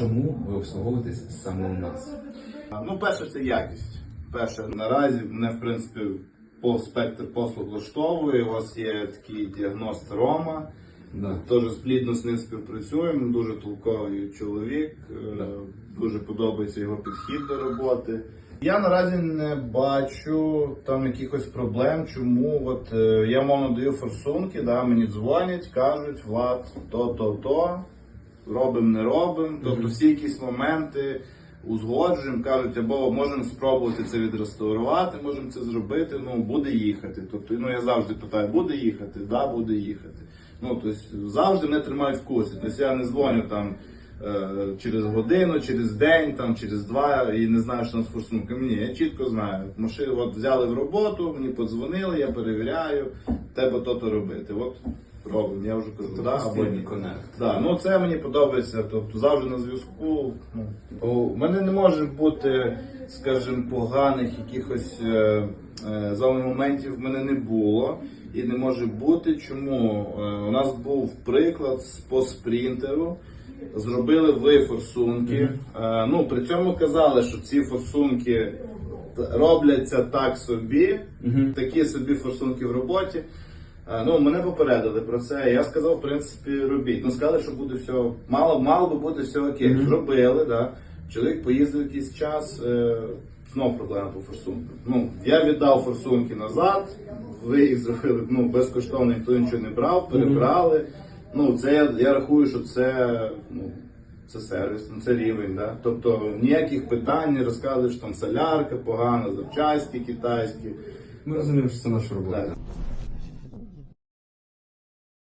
чому ви обслуговуєтесь саме у нас? Ну, перше, це якість. Перше, наразі мене, в принципі, по спектр послуг влаштовує. У вас є такий діагност Рома. Да. Теж плідно з ним співпрацюємо. Дуже толковий чоловік. е, Да. Дуже подобається його підхід до роботи. Я наразі не бачу там якихось проблем. Чому от е, я мовно даю форсунки, да, мені дзвонять, кажуть, Влад, то, то, то, робимо, не робимо. Тобто всі якісь моменти узгоджуємо, кажуть, або можемо спробувати це відреставрувати, можемо це зробити, ну буде їхати. Тобто, ну я завжди питаю, буде їхати? Да, буде їхати. Ну, тобто завжди мене тримають в курсі. Тобто я не дзвоню там е, через годину, через день, там, через два і не знаю, що там з форсунками. Ні, я чітко знаю. Машину от взяли в роботу, мені подзвонили, я перевіряю, треба то-то робити. От робимо. Я вже кажу, да або ні. Да, ну це мені подобається. Тобто завжди на зв'язку. Ну, у мене не може бути, скажімо, поганих якихось е, е, зовних моментів в мене не було. І не може бути. Чому? Е, у нас був приклад з- по спринтеру. Зробили ви форсунки. Е, ну, при цьому казали, що ці форсунки робляться так собі, такі собі форсунки в роботі. Ну, мене попередили про це. Я сказав, в принципі, робіть. Ну, сказали, що буде все. Мало, мало би бути все окей. Мгм. Зробили, да. Чоловік поїздив якийсь час, е, знов проблема по форсунках. Ну, я віддав форсунки назад, ви їх зробили ну, безкоштовно, ніхто нічого не брав, перебрали. Ну, це я, я рахую, що це. Ну, це сервіс, ну це рівень, да? Тобто ніяких питань не розказуєш, там солярка погана, запчасті китайські. Ми розуміємо, що це наша робота. Так.